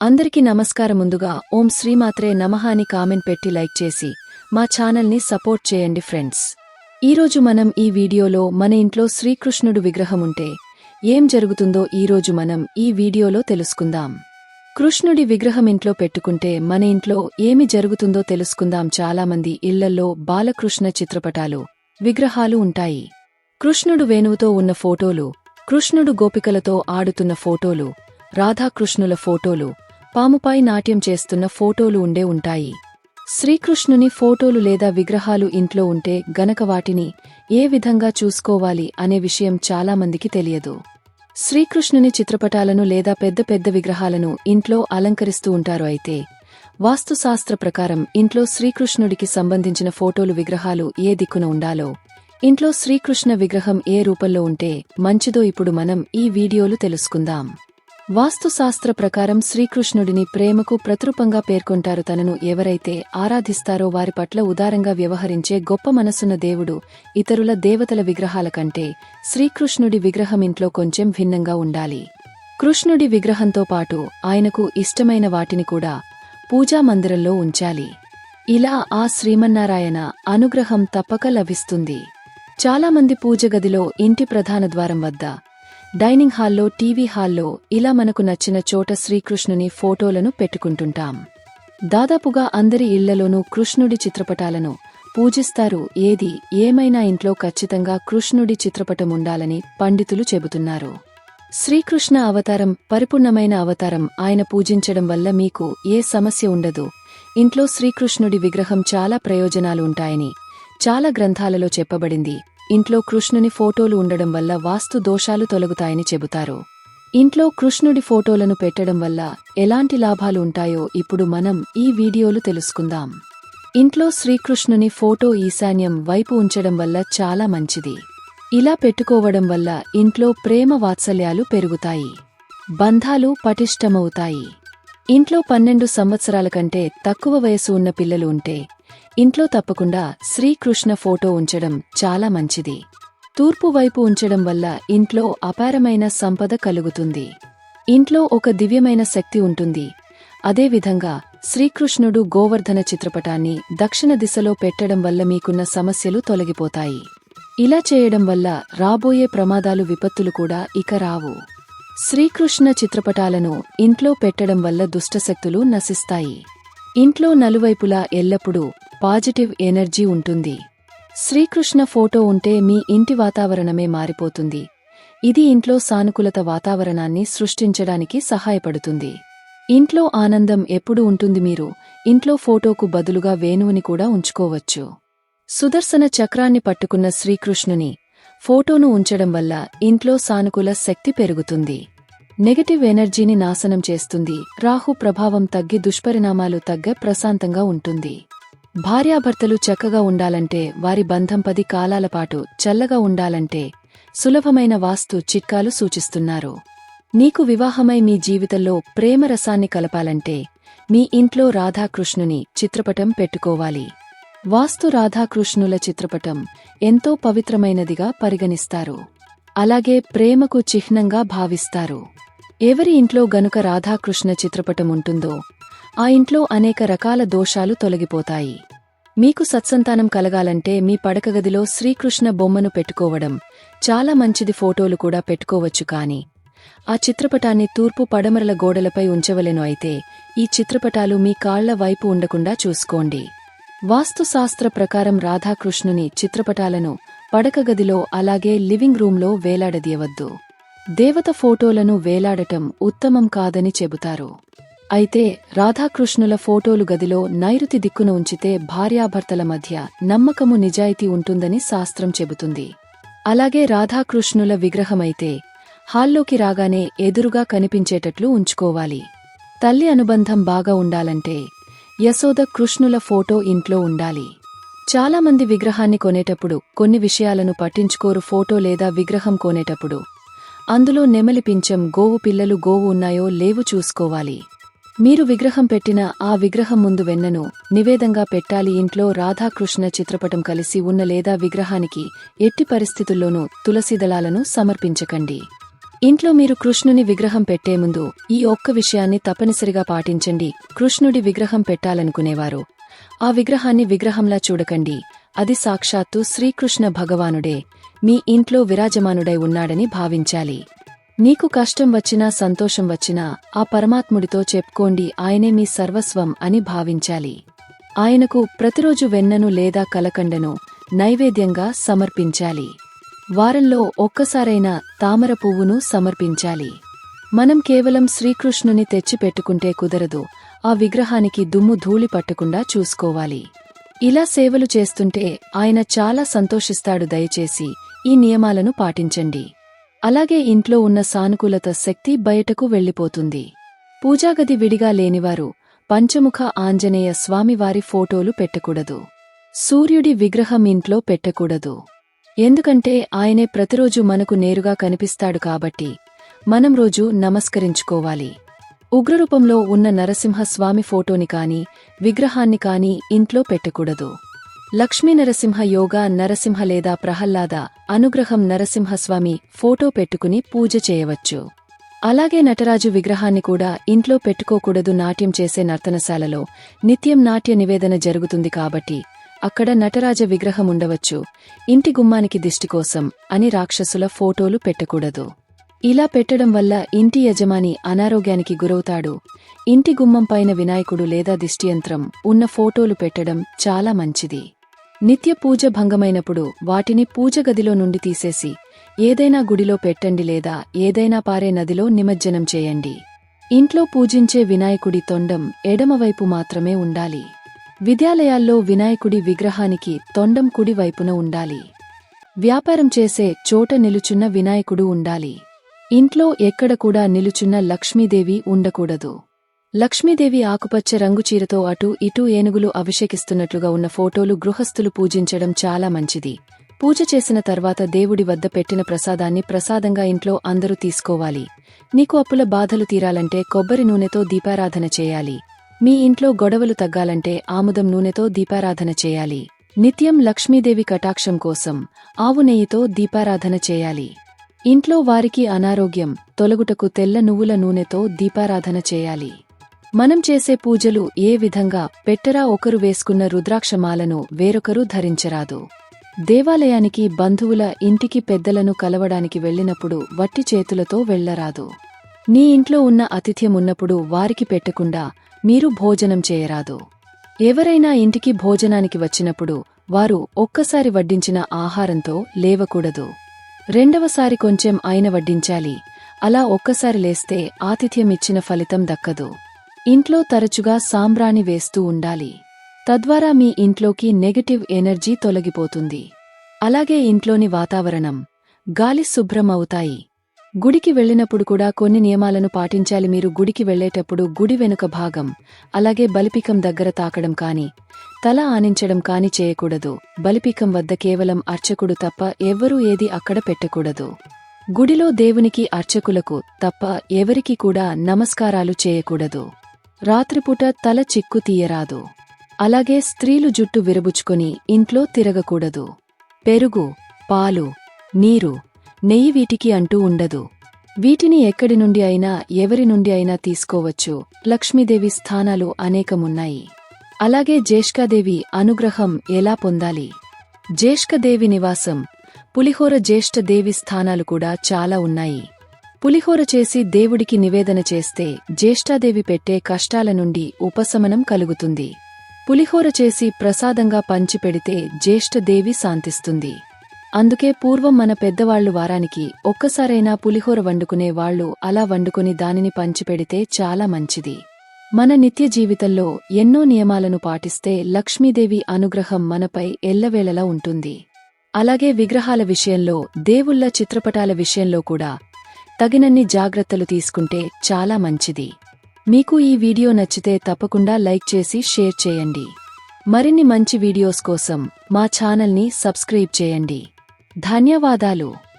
అందరికీ నమస్కారం ముందుగా ఓం శ్రీమాత్రే నమః అని కామెంట్ పెట్టి లైక్ చేసి మా ఛానల్ని సపోర్ట్ చేయండి ఫ్రెండ్స్. ఈరోజు మనం ఈ వీడియోలో మన ఇంట్లో శ్రీకృష్ణుడు విగ్రహం ఉంటే ఏం జరుగుతుందో ఈరోజు మనం ఈ వీడియోలో తెలుసుకుందాం. కృష్ణుడి విగ్రహం ఇంట్లో పెట్టుకుంటే మన ఇంట్లో ఏమి జరుగుతుందో తెలుసుకుందాం చాలామంది ఇళ్ళల్లో బాలకృష్ణ చిత్రపటాలు విగ్రహాలు ఉంటాయి. కృష్ణుడు వేణువుతో ఉన్న ఫోటోలు కృష్ణుడు గోపికలతో ఆడుతున్న ఫోటోలు రాధాకృష్ణుల ఫోటోలు పాముపై నాట్యం చేస్తున్న ఫోటోలు ఉండే ఉంటాయి. శ్రీకృష్ణుని ఫోటోలు లేదా విగ్రహాలు ఇంట్లో ఉంటే గనక వాటిని ఏ విధంగా చూసుకోవాలి అనే విషయం చాలామందికి తెలియదు. శ్రీకృష్ణుని చిత్రపటాలను లేదా పెద్ద పెద్ద విగ్రహాలను ఇంట్లో అలంకరిస్తూ ఉంటారు అయితే వాస్తుశాస్త్ర ప్రకారం ఇంట్లో శ్రీకృష్ణుడికి సంబంధించిన ఫోటోలు విగ్రహాలు ఏ దిక్కున ఉండాలో ఇంట్లో శ్రీకృష్ణ విగ్రహం ఏ రూపంలో ఉంటే మంచిదో ఇప్పుడు మనం ఈ వీడియోలు తెలుసుకుందాం. వాస్తుశాస్త్ర ప్రకారం శ్రీకృష్ణుడిని ప్రేమకు ప్రతిరూపంగా పేర్కొంటారు తనను ఎవరైతే ఆరాధిస్తారో వారి పట్ల ఉదారంగా వ్యవహరించే గొప్ప మనసున్న దేవుడు ఇతరుల దేవతల విగ్రహాల కంటే శ్రీకృష్ణుడి విగ్రహం ఇంట్లో కొంచెం భిన్నంగా ఉండాలి. కృష్ణుడి విగ్రహంతో పాటు ఆయనకు ఇష్టమైన వాటిని కూడా పూజా మందిరంలో ఉంచాలి. ఇలా ఆ శ్రీమన్నారాయణ అనుగ్రహం తప్పక లభిస్తుంది. చాలామంది పూజగదిలో ఇంటి ప్రధాన ద్వారం వద్ద డైనింగ్ హాల్లో టీవీ హాల్లో ఇలా మనకు నచ్చిన చోట శ్రీకృష్ణుని ఫోటోలను పెట్టుకుంటుంటాం. దాదాపుగా అందరి ఇళ్ళలోనూ కృష్ణుడి చిత్రపటాలను పూజిస్తారు. ఏది ఏమైనా ఇంట్లో ఖచ్చితంగా కృష్ణుడి చిత్రపటం ఉండాలని పండితులు చెబుతున్నారు. శ్రీకృష్ణ అవతారం పరిపూర్ణమైన అవతారం ఆయన పూజించడం వల్ల మీకు ఏ సమస్య ఉండదు. ఇంట్లో శ్రీకృష్ణుడి విగ్రహం చాలా ప్రయోజనాలు ఉంటాయని చాలా గ్రంథాలలో చెప్పబడింది. ఇంట్లో కృష్ణుని ఫోటోలు ఉండడం వల్ల వాస్తు దోషాలు తొలగుతాయని చెబుతారు. ఇంట్లో కృష్ణుడి ఫోటోలను పెట్టడం వల్ల ఎలాంటి లాభాలు ఉంటాయో ఇప్పుడు మనం ఈ వీడియోలు తెలుసుకుందాం. ఇంట్లో శ్రీకృష్ణుని ఫోటో ఈశాన్యం వైపు ఉంచడం వల్ల చాలా మంచిది. ఇలా పెట్టుకోవడం వల్ల ఇంట్లో ప్రేమ వాత్సల్యాలు పెరుగుతాయి. బంధాలు పటిష్టమవుతాయి. ఇంట్లో పన్నెండు సంవత్సరాల కంటే తక్కువ వయసు ఉన్న పిల్లలు ఉంటే ఇంట్లో తప్పకుండా శ్రీకృష్ణ ఫోటో ఉంచడం చాలా మంచిది. తూర్పు వైపు ఉంచడం వల్ల ఇంట్లో అపారమైన సంపద కలుగుతుంది. ఇంట్లో ఒక దివ్యమైన శక్తి ఉంటుంది. అదేవిధంగా శ్రీకృష్ణుడు గోవర్ధన చిత్రపటాన్ని దక్షిణ దిశలో పెట్టడం వల్ల మీకున్న సమస్యలు తొలగిపోతాయి. ఇలా చేయడం వల్ల రాబోయే ప్రమాదాలు విపత్తులు కూడా ఇక రావు. శ్రీకృష్ణ చిత్రపటాలను ఇంట్లో పెట్టడం వల్ల దుష్టశక్తులు నశిస్తాయి. ఇంట్లో నలువైపులా ఎల్లప్పుడూ పాజిటివ్ ఎనర్జీ ఉంటుంది. శ్రీకృష్ణ ఫోటో ఉంటే మీ ఇంటి వాతావరణమే మారిపోతుంది. ఇది ఇంట్లో సానుకూలత వాతావరణాన్ని సృష్టించడానికి సహాయపడుతుంది. ఇంట్లో ఆనందం ఎప్పుడు ఉంటుంది మీరు? ఇంట్లో ఫోటోకు బదులుగా వేణువుని కూడా ఉంచుకోవచ్చు. సుదర్శన చక్రాన్ని పట్టుకున్న శ్రీకృష్ణుని ఫోటోను ఉంచడం వల్ల ఇంట్లో సానుకూల శక్తి పెరుగుతుంది. నెగటివ్ ఎనర్జీని నాశనం చేస్తుంది. రాహు ప్రభావం తగ్గి దుష్పరిణామాలు తగ్గ ప్రశాంతంగా ఉంటుంది. భార్యాభర్తలు చక్కగా ఉండాలంటే వారి బంధం పది కాలాల పాటు చల్లగా ఉండాలంటే సులభమైన వాస్తు చిట్కాలు సూచిస్తున్నారు. నీకు వివాహమై మీ జీవితంలో ప్రేమరసాన్ని కలపాలంటే మీ ఇంట్లో రాధాకృష్ణుని చిత్రపటం పెట్టుకోవాలి. వాస్తు రాధాకృష్ణుల చిత్రపటం ఎంతో పవిత్రమైనదిగా పరిగణిస్తారు. అలాగే ప్రేమకు చిహ్నంగా భావిస్తారు. ఎవరి ఇంట్లో గనుక రాధాకృష్ణ చిత్రపటం ఉంటుందో ఆ ఇంట్లో అనేక రకాల దోషాలు తొలగిపోతాయి. మీకు సత్సంతానం కలగాలంటే మీ పడకగదిలో శ్రీకృష్ణ బొమ్మను పెట్టుకోవడం చాలా మంచిది ఫోటోలు కూడా పెట్టుకోవచ్చు కాని ఆ చిత్రపటాన్ని తూర్పు పడమరల గోడలపై ఉంచవలెను అయితే ఈ చిత్రపటాలు మీ కాళ్ళ వైపు ఉండకుండా చూసుకోండి. వాస్తుశాస్త్ర ప్రకారం రాధాకృష్ణుని చిత్రపటాలను పడకగదిలో అలాగే లివింగ్ రూంలో వేలాడదీయవద్దు. దేవత ఫోటోలను వేలాడటం ఉత్తమం కాదని చెబుతారు. అయితే రాధాకృష్ణుల ఫోటోలు గదిలో నైరుతి దిక్కున ఉంచితే భార్యాభర్తల మధ్య నమ్మకము నిజాయితీ ఉంటుందని శాస్త్రం చెబుతుంది. అలాగే రాధాకృష్ణుల విగ్రహమైతే హాల్లోకి రాగానే ఎదురుగా కనిపించేటట్లు ఉంచుకోవాలి. తల్లి అనుబంధం బాగా ఉండాలంటే యశోద కృష్ణుల ఫోటో ఇంట్లో ఉండాలి. చాలామంది విగ్రహాన్ని కొనేటప్పుడు కొన్ని విషయాలను పట్టించుకోరు ఫోటో లేదా విగ్రహం కొనేటప్పుడు. అందులో నెమలి పించం గోవు పిల్లలు గోవు ఉన్నాయో లేవు చూసుకోవాలి. మీరు విగ్రహం పెట్టిన ఆ విగ్రహం ముందు వెన్నను నివేదంగా పెట్టాలి. ఇంట్లో రాధాకృష్ణ చిత్రపటం కలిసి ఉన్న లేదా విగ్రహానికి ఎట్టి పరిస్థితుల్లోనూ తులసిదళాలను సమర్పించకండి. ఇంట్లో మీరు కృష్ణుని విగ్రహం పెట్టే ముందు ఈ ఒక్క విషయాన్ని తప్పనిసరిగా పాటించండి. కృష్ణుడి విగ్రహం పెట్టాలనుకునేవారు. ఆ విగ్రహాన్ని విగ్రహంలా చూడకండి. అది సాక్షాత్తు శ్రీకృష్ణ భగవానుడే. మీ ఇంట్లో విరాజమానుడై ఉన్నాడని భావించాలి. నీకు కష్టం వచ్చినా సంతోషం వచ్చినా ఆ పరమాత్ముడితో చెప్పుకోండి ఆయనే మీ సర్వస్వం అని భావించాలి. ఆయనకు ప్రతిరోజు వెన్నను లేదా కలకండను నైవేద్యంగా సమర్పించాలి. వారంలో ఒక్కసారైనా తామర పువ్వును సమర్పించాలి. మనం కేవలం శ్రీకృష్ణుని తెచ్చిపెట్టుకుంటే కుదరదు. ఆ విగ్రహానికి దుమ్ము ధూళి పట్టకుండా చూసుకోవాలి. ఇలా సేవలు చేస్తుంటే ఆయన చాలా సంతోషిస్తాడు దయచేసి ఈ నియమాలను పాటించండి. అలాగే ఇంట్లో ఉన్న సానుకూలత శక్తి బయటకు వెళ్ళిపోతుంది. పూజాగది విడిగా లేనివారు పంచముఖ ఆంజనేయ స్వామివారి ఫోటోలు పెట్టకూడదు. సూర్యుడి విగ్రహం ఇంట్లో పెట్టకూడదు. ఎందుకంటే ఆయనే ప్రతిరోజు మనకు నేరుగా కనిపిస్తాడు కాబట్టి మనం రోజు నమస్కరించుకోవాలి. ఉగ్రరూపంలో ఉన్న నరసింహస్వామి ఫోటోని కాని విగ్రహాన్ని కాని ఇంట్లో పెట్టకూడదు. లక్ష్మీ నరసింహ యోగా నరసింహ లేదా ప్రహ్లాద అనుగ్రహం నరసింహస్వామి ఫోటో పెట్టుకుని పూజ చేయవచ్చు. అలాగే నటరాజు విగ్రహాన్ని కూడా ఇంట్లో పెట్టుకోకూడదు నాట్యం చేసే నర్తనశాలలో నిత్యం నాట్య నివేదన జరుగుతుంది కాబట్టి అక్కడ నటరాజ విగ్రహం ఉండవచ్చు. ఇంటి గుమ్మానికి దిష్టి కోసం అని రాక్షసుల ఫోటోలు పెట్టకూడదు. ఇలా పెట్టడం వల్ల ఇంటి యజమాని అనారోగ్యానికి గురవుతాడు. ఇంటి గుమ్మం పైన వినాయకుడు లేదా దిష్టియంత్రం ఉన్న ఫోటోలు పెట్టడం చాలా మంచిది. నిత్య పూజ భంగమైనప్పుడు వాటిని పూజ గదిలో నుండి తీసేసి ఏదైనా గుడిలో పెట్టండి లేదా ఏదైనా పారే నదిలో నిమజ్జనం చేయండి. ఇంట్లో పూజించే వినాయకుడి తొండం ఎడమవైపు మాత్రమే ఉండాలి. విద్యాలయాల్లో వినాయకుడి విగ్రహానికి తొండం కుడివైపున ఉండాలి. వ్యాపారం చేసే చోట నిలుచున్న వినాయకుడు ఉండాలి. ఇంట్లో ఎక్కడ కూడా నిలుచున్న లక్ష్మీదేవి ఉండకూడదు. లక్ష్మీదేవి ఆకుపచ్చ రంగు చీరతో అటు ఇటు ఏనుగులు అభిషేకిస్తున్నట్లుగా ఉన్న ఫోటోలు గృహస్థులు పూజించడం చాలా మంచిది. పూజ చేసిన తర్వాత దేవుడి వద్ద పెట్టిన ప్రసాదాన్ని ప్రసాదంగా ఇంట్లో అందరూ తీసుకోవాలి. నీకు అప్పుల బాధలు తీరాలంటే కొబ్బరి నూనెతో దీపారాధన చేయాలి. మీ ఇంట్లో గొడవలు తగ్గాలంటే ఆముదం నూనెతో దీపారాధన చేయాలి. నిత్యం లక్ష్మీదేవి కటాక్షం కోసం ఆవు నెయ్యితో దీపారాధన చేయాలి. ఇంట్లో వారికి అనారోగ్యం తొలగుటకు తెల్ల నువ్వుల నూనెతో దీపారాధన చేయాలి. మనం చేసే పూజలు ఏ విధంగా పెట్టరా ఒకరు వేసుకున్న రుద్రాక్షమాలను వేరొకరు ధరించరాదు. దేవాలయానికి బంధువుల ఇంటికి పెద్దలను కలవడానికి వెళ్ళినప్పుడు వట్టి చేతులతో వెళ్ళరాదు నీ ఇంట్లో ఉన్న అతిథ్యమున్నప్పుడు వారికి పెట్టకుండా మీరు భోజనం చేయరాదు. ఎవరైనా ఇంటికి భోజనానికి వచ్చినప్పుడు వారు ఒక్కసారి వడ్డించిన ఆహారంతో లేవకూడదు. రెండవసారి కొంచెం ఆయన వడ్డించాలి. అలా ఒక్కసారి లేస్తే ఆతిథ్యమిచ్చిన ఫలితం దక్కదు. ఇంట్లో తరచుగా సాంబ్రాణి వేస్తూ ఉండాలి. తద్వారా మీ ఇంట్లోకి నెగటివ్ ఎనర్జీ తొలగిపోతుంది. అలాగే ఇంట్లోని వాతావరణం గాలి శుభ్రం అవుతాయి గుడికి వెళ్ళినప్పుడు కూడా కొన్ని నియమాలను పాటించాలి. మీరు గుడికి వెళ్ళేటప్పుడు గుడి వెనుక భాగం అలాగే బలిపీకం దగ్గర తాకడం కాని తల ఆనించడం కాని చేయకూడదు. బలిపీకం వద్ద కేవలం అర్చకుడు తప్ప ఎవ్వరూ ఏది అక్కడ పెట్టకూడదు. గుడిలో దేవునికి అర్చకులకు తప్ప ఎవరికి కూడా నమస్కారాలు చేయకూడదు. రాత్రిపూట తల చిక్కు తీయరాదు. అలాగే స్త్రీలు జుట్టు విరబుచ్చుకొని ఇంట్లో తిరగకూడదు. పెరుగు పాలు నీరు నెయ్యి వీటికి అంటూ ఉండదు. వీటిని ఎక్కడి నుండి అయినా ఎవరి నుండి అయినా తీసుకోవచ్చు. లక్ష్మీదేవి స్థానాలు అనేకమున్నాయి. అలాగే జ్యేష్కాదేవి అనుగ్రహం ఎలా పొందాలి? జ్యేష్ఠదేవి నివాసం పులిహోర జ్యేష్ఠదేవి స్థానాలు కూడా చాలా ఉన్నాయి. పులిహోర చేసి దేవుడికి నివేదన చేస్తే జ్యేష్ఠాదేవి పెట్టే కష్టాల నుండి ఉపశమనం కలుగుతుంది. పులిహోర చేసి ప్రసాదంగా పంచిపెడితే జ్యేష్ఠదేవి శాంతిస్తుంది. అందుకే పూర్వం మన పెద్దవాళ్ళు వారానికి ఒక్కసారైనా పులిహోర వండుకునే వాళ్ళు అలా వండుకుని దానిని పంచిపెడితే చాలా మంచిది. మన నిత్య జీవితంలో ఎన్నో నియమాలను పాటిస్తే లక్ష్మీదేవి అనుగ్రహం మనపై ఎల్లవేళలా ఉంటుంది. అలాగే విగ్రహాల విషయంలో దేవుళ్ళ చిత్రపటాల విషయంలో కూడా తగినన్ని జాగ్రత్తలు తీసుకుంటే చాలా మంచిది. మీకు ఈ వీడియో నచ్చితే తప్పకుండా లైక్ చేసి షేర్ చేయండి. మరిన్ని మంచి వీడియోస్ కోసం మా ఛానల్ని సబ్స్క్రైబ్ చేయండి. ధన్యవాదాలు.